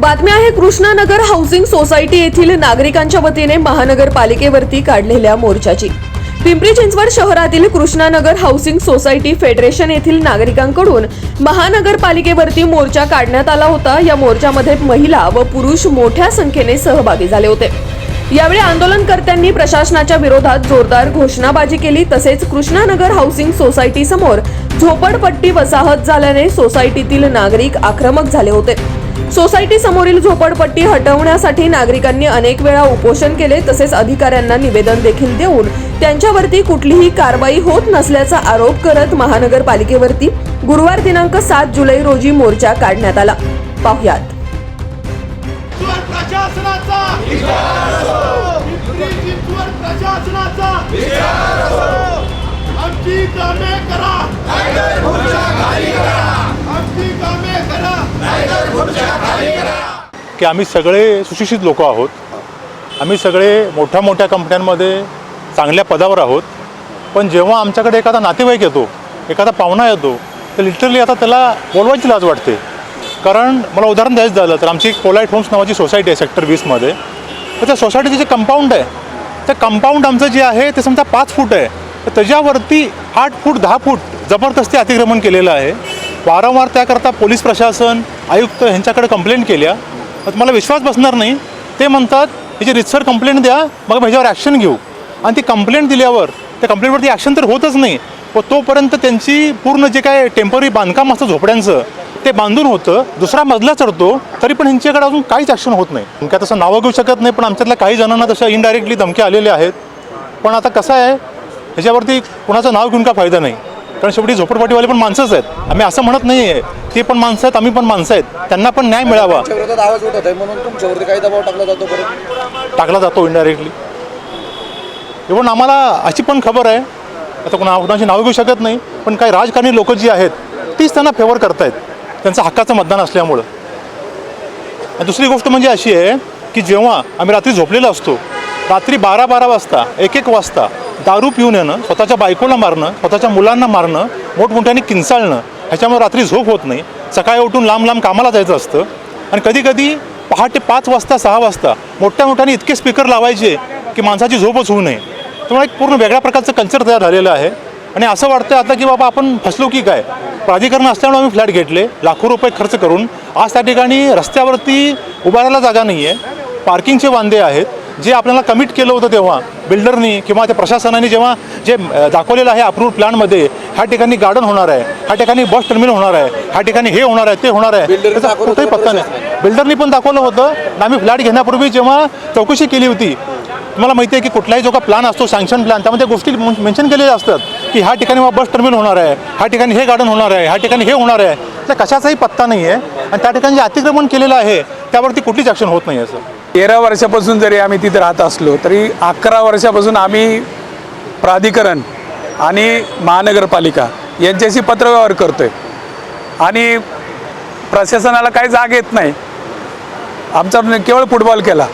बातमी आहे Krishnanagar housing society येथील नागरिकांच्या वतीने महानगरपालिकेवरती काढलेल्या मोर्चाची. पिंपरी चिंचवड शहरातील कृष्णानगर हाऊसिंग सोसायटी फेडरेशन येथील नागरिकांकडून महानगरपालिकेवरती मोर्चा काढण्यात आला होता. या मोर्चामध्ये महिला व पुरुष मोठ्या संख्येने सहभागी झाले होते. यावेळी आंदोलनकर्त्यांनी प्रशासनाच्या विरोधात जोरदार घोषणाबाजी केली. तसेच कृष्णानगर हाऊसिंग सोसायटी समोर झोपडपट्टी वसाहत झाल्याने सोसायटीतील नागरिक आक्रमक झाले होते. सोसायटी समोरील झोपडपट्टी हटवण्यासाठी नागरिकांनी अनेक वेळा उपोषण केले तसेच अधिकाऱ्यांना निवेदन देखील देऊन त्यांच्यावरती कुठलीही कारवाई होत नसल्याचा आरोप करत महानगरपालिकेवरती गुरुवार दिनांक सात जुलै रोजी मोर्चा काढण्यात आला. पाहुयात. आमची कामे करा! की आम्ही सगळे सुशिक्षित लोक आहोत. आम्ही सगळे मोठ्या मोठ्या कंपन्यांमध्ये चांगल्या पदावर आहोत. पण जेव्हा आमच्याकडे एखादा नातेवाईक येतो एखादा पाहुणा येतो तर लिटरली आता त्याला बोलवायची लाज वाटते. कारण मला उदाहरण द्यायचं झालं तर आमची एक पोलाईट होम्स नावाची सोसायटी आहे सेक्टर वीसमध्ये तर त्या सोसायटीचे जे कंपाऊंड आहे त्या कंपाऊंड आमचं जे आहे ते समजा पाच फूट आहे. तर त्याच्यावरती आठ फूट दहा फूट जबरदस्ती अतिक्रमण केलेलं आहे. वारंवार त्याकरता पोलीस प्रशासन आयुक्त ह्यांच्याकडे कंप्लेंट केल्या. तर मला विश्वास बसणार नाही. ते म्हणतात याची रितसर कंप्लेंट द्या मग ह्याच्यावर ॲक्शन घेऊ. आणि ती कंप्लेंट दिल्यावर त्या कंप्लेंटवरती ॲक्शन तर होतच नाही. व तोपर्यंत त्यांची पूर्ण जे काय टेंपररी बांधकाम असतं झोपड्यांचं ते बांधून होतं. दुसरा मजला चढतो तरी पण ह्यांच्याकडे अजून काहीच ॲक्शन होत नाही. काय तसं नावं घेऊ शकत नाही पण आमच्यातल्या काही जणांना तशा इनडायरेक्टली धमक्या आलेल्या आहेत. पण आता कसं आहे ह्याच्यावरती कुणाचं नाव घेऊन का फायदा नाही. कारण शेवटी झोपडपट्टीवाले पण माणसंच आहेत. आम्ही असं म्हणत नाही आहे ते पण माणसं आहेत आम्ही पण माणसं आहेत. त्यांना पण न्याय मिळावा. तुमच्या विरोधात आवाज उठत आहे म्हणून तुमच्यावरती काही दबाव टाकला जातो परत? टाकला जातो इनडायरेक्टली इव्हन आम्हाला अशी पण खबर आहे. आता कोणा कुणाची नावं घेऊ शकत नाही पण काही राजकारणी लोक जी आहेत तीच त्यांना फेवर करतायत. त्यांचं हक्काचं मतदान असल्यामुळं. आणि दुसरी गोष्ट म्हणजे अशी आहे की जेव्हा आम्ही रात्री झोपलेलो असतो रात्री बारा बारा वाजता एक एक वाजता दारू पिऊन येणं स्वतःच्या बायकोला मारणं स्वतःच्या मुलांना मारणं मोठमोठ्याने किंचाळणं ह्याच्यामुळे रात्री झोप होत नाही. सकाळी उठून लांब लांब कामाला जायचं असतं. आणि कधी कधी पहाटे पाच वाजता सहा वाजता मोठ्या मोठ्याने इतके स्पीकर लावायचे की माणसाची झोपच होऊ नये. त्यामुळे एक पूर्ण वेगळ्या प्रकारचं कल्चर तयार झालेलं आहे. आणि असं वाटतं आता की बाबा आपण फसलो की काय? प्राधिकरण असल्यामुळे आम्ही फ्लॅट घेतले. लाखो रुपये खर्च करून. आज त्या ठिकाणी रस्त्यावरती उभारायला जागा नाही आहे पार्किंगचे वांदे आहेत. जे आपल्याला कमिट केलं होतं तेव्हा बिल्डरनी किंवा त्या प्रशासनाने जेव्हा जे दाखवलेलं आहे अप्रूव्ह प्लॅनमध्ये ह्या ठिकाणी गार्डन होणार आहे ह्या ठिकाणी बस टर्मिनल होणार आहे ह्या ठिकाणी हे होणार आहे ते होणार आहे. त्याचा कुठेही पत्ता नाही. बिल्डरनी पण दाखवलं होतं. आणि आम्ही फ्लॅट घेण्यापूर्वी जेव्हा चौकशी केली होती तुम्हाला माहिती आहे की कुठलाही जो का प्लॅन असतो सँक्शन प्लॅन त्यामध्ये गोष्टी मेन्शन केलेल्या असतात की ह्या ठिकाणी बस टर्मिनल होणार आहे ह्या ठिकाणी हे गार्डन होणार आहे ह्या ठिकाणी हे होणार आहे. त्या कशाचाही पत्ता नाही आहे आणि त्या ठिकाणी जे अतिक्रमण केलेलं आहे त्यावरती कुठलीच ॲक्शन होत नाही असं तेरा वर्षापासून जरी आम्ही तिथे राहत असलो तरी अकरा वर्षापासून आम्ही प्राधिकरण आणि महानगरपालिका यांच्याशी पत्रव्यवहार करतो आहे आणि प्रशासनाला काही जाग येत नाही. आमचा केवळ फुटबॉल केला.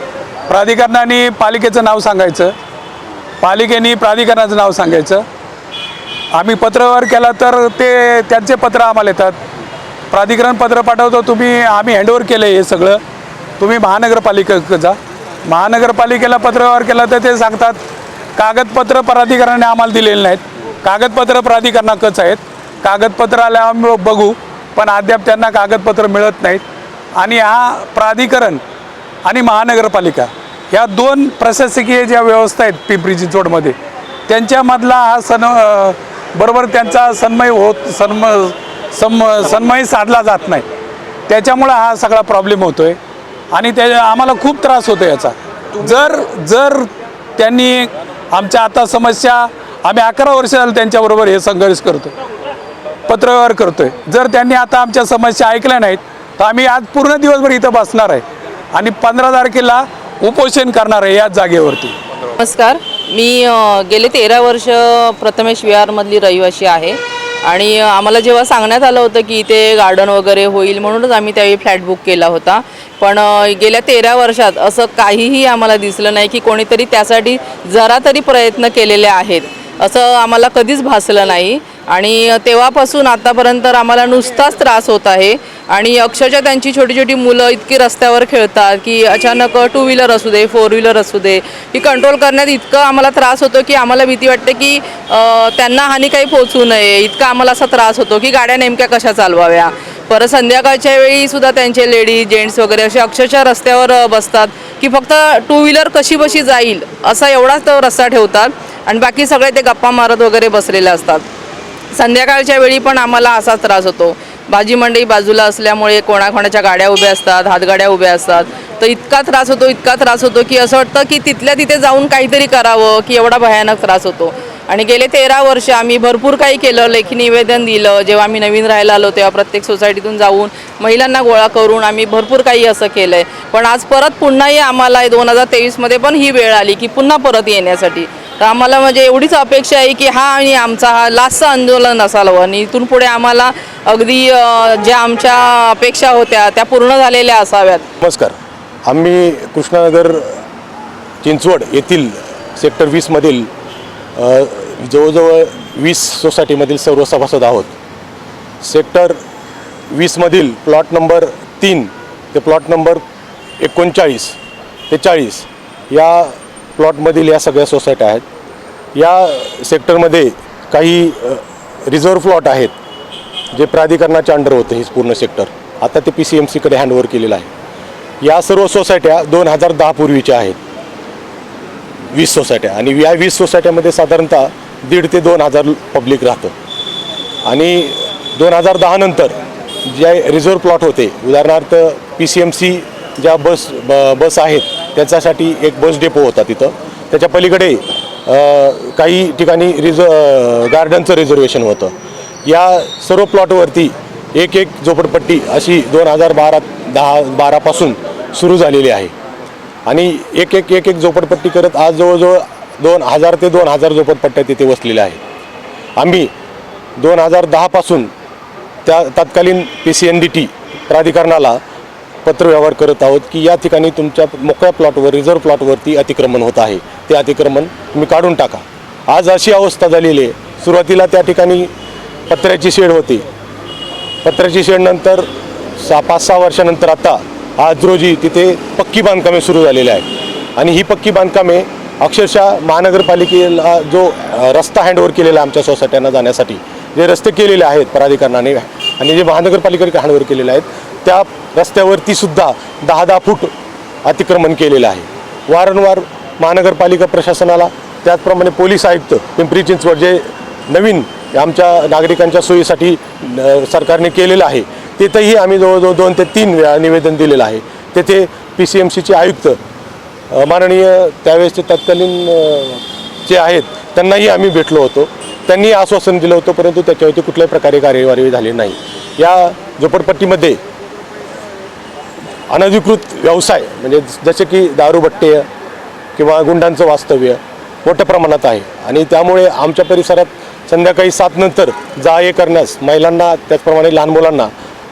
प्राधिकरणाने पालिकेचं नाव सांगायचं. पालिकेने प्राधिकरणाचं नाव सांगायचं. आम्ही पत्रव्यवहार केला तर ते त्यांचे पत्र आम्हाला येतात. प्राधिकरण पत्र पाठवतो तुम्ही आम्ही हँडओव्हर केलं हे सगळं. तुम्ही महानगरपालिका जा. महानगरपालिकेला पत्रव्यवहार केला तर ते सांगतात कागदपत्र प्राधिकरणाने आम्हाला दिलेले नाहीत. कागदपत्र प्राधिकरणाकच आहेत. कागदपत्र आल्या आम्ही बघू पण अद्याप त्यांना कागदपत्र मिळत नाहीत. आणि हा प्राधिकरण आणि महानगरपालिका ह्या दोन प्रशासकीय ज्या व्यवस्था आहेत पिंपरी चिंचवडमध्ये त्यांच्यामधला हा सन बरोबर त्यांचा सन्मय होत सन्म सम सन्मय साधला जात नाही. त्याच्यामुळं हा सगळा प्रॉब्लेम होतो आहे आणि त्या आम्हाला खूप त्रास होतो याचा. जर जर त्यांनी आमच्या आता समस्या आम्ही अकरा वर्ष झालं त्यांच्याबरोबर हे संघर्ष करतो पत्रव्यवहार करतोय. जर त्यांनी आता आमच्या समस्या ऐकल्या नाहीत तर आम्ही आज पूर्ण दिवसभर इथं बसणार आहे आणि पंधरा तारखेला उपोषण करणार आहे याच जागेवरती. नमस्कार. मी गेले तेरा वर्ष प्रथमेश विहारमधली रहिवासी आहे. आणि आम्हाला जेव्हा सांगण्यात आलं होतं की इथे गार्डन वगैरे होईल म्हणूनच आम्ही त्यावेळी फ्लॅट बुक केला होता. पण गेल्या तेरा वर्षात असं काहीही आम्हाला दिसलं नाही की कोणीतरी त्यासाठी जरा तरी प्रयत्न केलेले आहेत. असं आम्हाला कधीच भासलं नाही. आणि तेव्हापासून आतापर्यंत तर आम्हाला नुसताच त्रास होत आहे. आणि अक्षरशः त्यांची छोटी छोटी मुलं इतकी रस्त्यावर खेळतात की अचानक टू व्हीलर असू दे फोर व्हीलर असू दे की कंट्रोल करण्यात इतकं आम्हाला त्रास होतो की आम्हाला भीती वाटते की त्यांना हानी काही पोचू नये. इतका आम्हाला असा त्रास होतो की गाड्या नेमक्या कशा चालवाव्या. परत संध्याकाळच्या वेळी सुद्धा त्यांचे लेडीज जेंट्स वगैरे असे अक्षरशः रस्त्यावर बसतात की फक्त टू व्हीलर कशी बशी जाईल असा एवढाच तो रस्ता ठेवतात. आणि बाकी सगळे ते गप्पा मारत वगैरे बसलेले असतात. संध्याकाळच्या वेळी पण आम्हाला असाच त्रास होतो. भाजी मंडई बाजूला असल्यामुळे कोणाकोणाच्या गाड्या उभ्या असतात हातगाड्या उभ्या असतात. तर इतका त्रास होतो इतका त्रास होतो की असं वाटतं की तिथल्या तिथे जाऊन काहीतरी करावं की एवढा भयानक त्रास होतो. आणि गेले तेरा वर्ष आम्ही भरपूर काही केलं लेखी निवेदन दिलं. जेव्हा आम्ही नवीन राहायला आलो तेव्हा प्रत्येक सोसायटीतून जाऊन महिलांना गोळा करून आम्ही भरपूर काही असं केलं आहे पण आज परत पुन्हाही आम्हाला दोन हजार तेवीसमध्ये पण ही वेळ आली की पुन्हा परत येण्यासाठी. तर आम्हाला म्हणजे एवढीच अपेक्षा आहे की हा आणि आमचा हा लास्टचं आंदोलन असावं आणि इथून पुढे आम्हाला अगदी ज्या आमच्या अपेक्षा होत्या त्या पूर्ण झालेल्या असाव्यात. नमस्कार. आम्ही कृष्णानगर चिंचवड येथील सेक्टर वीसमधील जवळजवळ वीस सोसायटीमधील सर्व सभासद आहोत. सेक्टर वीसमधील प्लॉट नंबर तीन ते प्लॉट नंबर एकोणचाळीस ते चाळीस या प्लॉटमधील या सगळ्या सोसायट्या आहेत. या सेक्टरमध्ये काही रिझर्व प्लॉट आहेत जे प्राधिकरणाच्या अंडर होतं हे पूर्ण सेक्टर. आता ते पी सी एम सीकडे हँडओव्हर केलेलं आहे. या सर्व सोसायट्या दोन हजार दहा पूर्वीच्या आहेत. वीस सोसायट्या आणि या वीस सोसायट्यामध्ये साधारणतः दीड ते दोन हजार पब्लिक राहतं. आणि दोन हजार दहानंतर जे रिझर्व्ह प्लॉट होते उदाहरणार्थ पी सी एम सी ज्या बस ब बस आहेत त्याच्यासाठी एक बस डेपो होता तिथं. त्याच्या पलीकडे काही ठिकाणी रिझ गार्डनचं रिझर्वेशन होतं. या सर्व प्लॉटवरती एक एक झोपडपट्टी अशी दोन हजार बारा दहा बारापासून सुरू झालेली आहे. आणि एक एक एक एक झोपडपट्टी करत आज जवळजवळ दोन हजार ते दोन हजार झोपडपट्ट्या तिथे वसलेल्या आहेत. आम्ही दोन हजार दहापासून त्या तत्कालीन P C N D T प्राधिकरणाला पत्रव्यवहार करत आहोत की या ठिकाणी तुमच्या मोकळ्या प्लॉटवर रिझर्व्ह प्लॉटवरती अतिक्रमण होत आहे. ते अतिक्रमण तुम्ही काढून टाका. आज अशी अवस्था झालेली आहे. सुरुवातीला त्या ठिकाणी पत्र्याची शेड होती. पत्र्याची शेडनंतर सहा पाच सहा वर्षानंतर आता आज रोजी तिथे पक्की बांधकामे सुरू झालेली आहेत. आणि ही पक्की बांधकामे अक्षरशः महानगरपालिकेला जो रस्ता हँडओव्हर केलेला आमच्या सोसायट्यांना जाण्यासाठी जे रस्ते केलेले आहेत प्राधिकरणाने आणि जे महानगरपालिकेने हँडओव्हर केलेले आहेत त्या रस्त्यावरती सुद्धा दहा दहा फूट अतिक्रमण केलेलं आहे. वारंवार महानगरपालिका प्रशासनाला त्याचप्रमाणे पोलीस आयुक्त पिंपरी चिंचवड जे नवीन आमच्या नागरिकांच्या सोयीसाठी सरकारने केलेलं आहे तिथंही आम्ही जवळजवळ दोन ते तीन वेळा निवेदन दिलेलं आहे. तेथे पी सी एम सीचे आयुक्त माननीय त्यावेळेसचे तत्कालीन जे आहेत त्यांनाही आम्ही भेटलो होतो. त्यांनी आश्वासन दिलं होतं परंतु त्याच्यावरती कुठल्याही प्रकारे कार्यवाही झाली नाही. या झोपडपट्टीमध्ये अनधिकृत व्यवसाय म्हणजे जसे की दारूभट्टे किंवा गुंडांचं वास्तव्य मोठ्या प्रमाणात आहे. आणि त्यामुळे आमच्या परिसरात संध्याकाळी सात नंतर जा ये करण्यास महिलांना त्याचप्रमाणे लहान मुलांना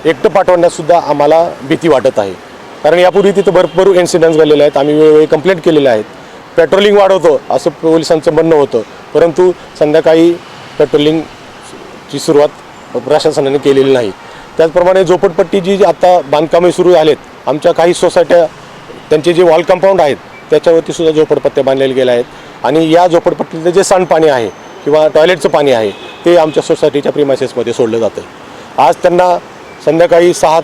एकटं पाठवण्यासुद्धा आम्हाला भीती वाटत आहे. कारण यापूर्वी तिथं भरपूर इन्सिडेंट्स झालेले आहेत आम्ही वेळोवेळी कंप्लेंट केलेल्या आहेत. पेट्रोलिंग वाढवतो असं पोलिसांचं म्हणणं होतं. परंतु संध्याकाळी पेट्रोलिंगची सुरुवात प्रशासनाने केलेली नाही. त्याचप्रमाणे झोपडपट्टी जी जी आता बांधकामे सुरू झालेत आमच्या काही सोसायट्या त्यांचे जे वॉल कंपाऊंड आहेत त्याच्यावरती सुद्धा झोपडपट्ट्या बांधलेल्या गेल्या आहेत. आणि या झोपडपट्टीतलं जे सांडपाणी आहे किंवा टॉयलेटचं पाणी आहे ते आमच्या सोसायटीच्या प्रिमायसेसमध्ये सोडलं जातं आज त्यांना संध्याकाळी सहा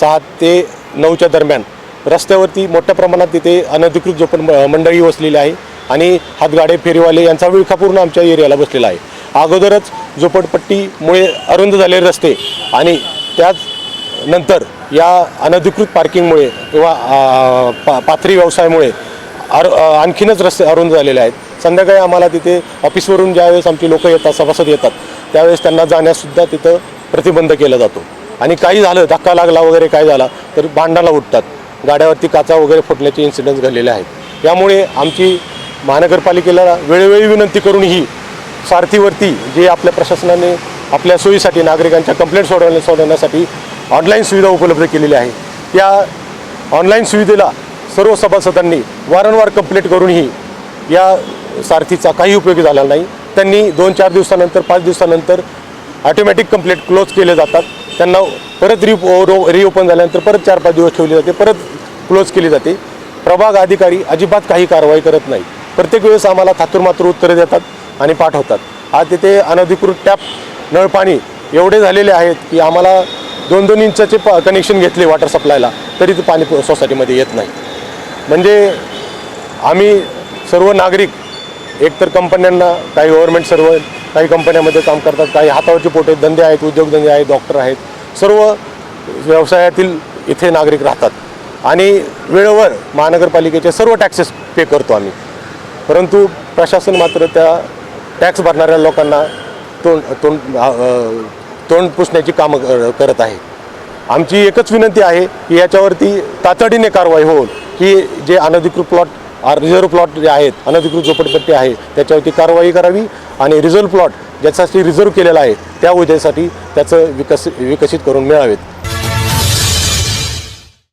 सहा ते नऊच्या दरम्यान रस्त्यावरती मोठ्या प्रमाणात तिथे अनधिकृत झोपड म- मंडळी वसलेली आहे आणि हातगाडे फेरीवाले यांचा विळखा पूर्ण आमच्या एरियाला बसलेला आहे. अगोदरच झोपडपट्टीमुळे अरुंद झालेले रस्ते आणि त्याच नंतर या अनधिकृत पार्किंगमुळे किंवा पा पाथरी व्यवसायामुळे आर आणखीनच रस्ते अरुंद झालेले आहेत. संध्याकाळी आम्हाला तिथे ऑफिसवरून ज्यावेळेस आमची लोकं येतात सभासद येतात त्यावेळेस त्यांना जाण्यासुद्धा तिथं प्रतिबंध केला जातो. आणि काही झालं धक्का लागला वगैरे काय झाला तर भांडाला उठतात. गाड्यावरती काचा वगैरे फुटण्याचे इन्सिडन्स घडलेले आहेत. त्यामुळे आमची महानगरपालिकेला वेळोवेळी विनंती करूनही सारथीवरती जे आपल्या प्रशासनाने आपल्या सोयीसाठी नागरिकांच्या कंप्लेंट सोडवण्या सोडवण्यासाठी ऑनलाईन सुविधा उपलब्ध केलेली आहे. त्या ऑनलाईन सुविधेला सर्व सभासदांनी वारंवार कंप्लेंट करूनही या सारथीचा काही उपयोग झाला नाही. त्यांनी दोन चार दिवसानंतर पाच दिवसानंतर ऑटोमॅटिक कंप्लेंट क्लोज केले जातात. त्यांना परत रि रिओपन झाल्यानंतर परत चार पाच दिवस ठेवले जाते परत क्लोज केली जाते. प्रभाग अधिकारी अजिबात काही कारवाई करत नाही. प्रत्येक वेळेस आम्हाला थातूरमात्र उत्तरे देतात आणि पाठवतात. आज तिथे अनधिकृत टॅप नळपाणी एवढे झालेले आहेत की आम्हाला दोन दोन इंचाचे प कनेक्शन घेतले वॉटर सप्लायला तरी ते पाणी सोसायटीमध्ये येत नाही. म्हणजे आम्ही सर्व नागरिक एकतर कंपन्यांना काही गव्हर्नमेंट सर्व काही कंपन्यामध्ये काम करतात काही हातावरचे पोटे धंदे आहेत उद्योगधंदे आहेत डॉक्टर आहेत. सर्व व्यवसायातील इथे नागरिक राहतात. आणि वेळेवर महानगरपालिकेचे सर्व टॅक्सेस पे करतो आम्ही. परंतु प्रशासन मात्र त्या टॅक्स भरणाऱ्या लोकांना तोंड तोंड तोंड पुसण्याची कामं करत आहे. आमची एकच विनंती आहे की याच्यावरती तातडीने कारवाई होऊन की जे अनधिकृत प्लॉट रिझर्व्ह प्लॉट जे आहेत अनधिकृत झोपडपट्टी आहे त्याच्यावरती कारवाई करावी आणि रिझर्व्ह प्लॉट ज्याच्यासाठी रिझर्व्ह केलेला आहे त्या उद्यासाठी त्याचं विकस विकसित करून मिळावेत.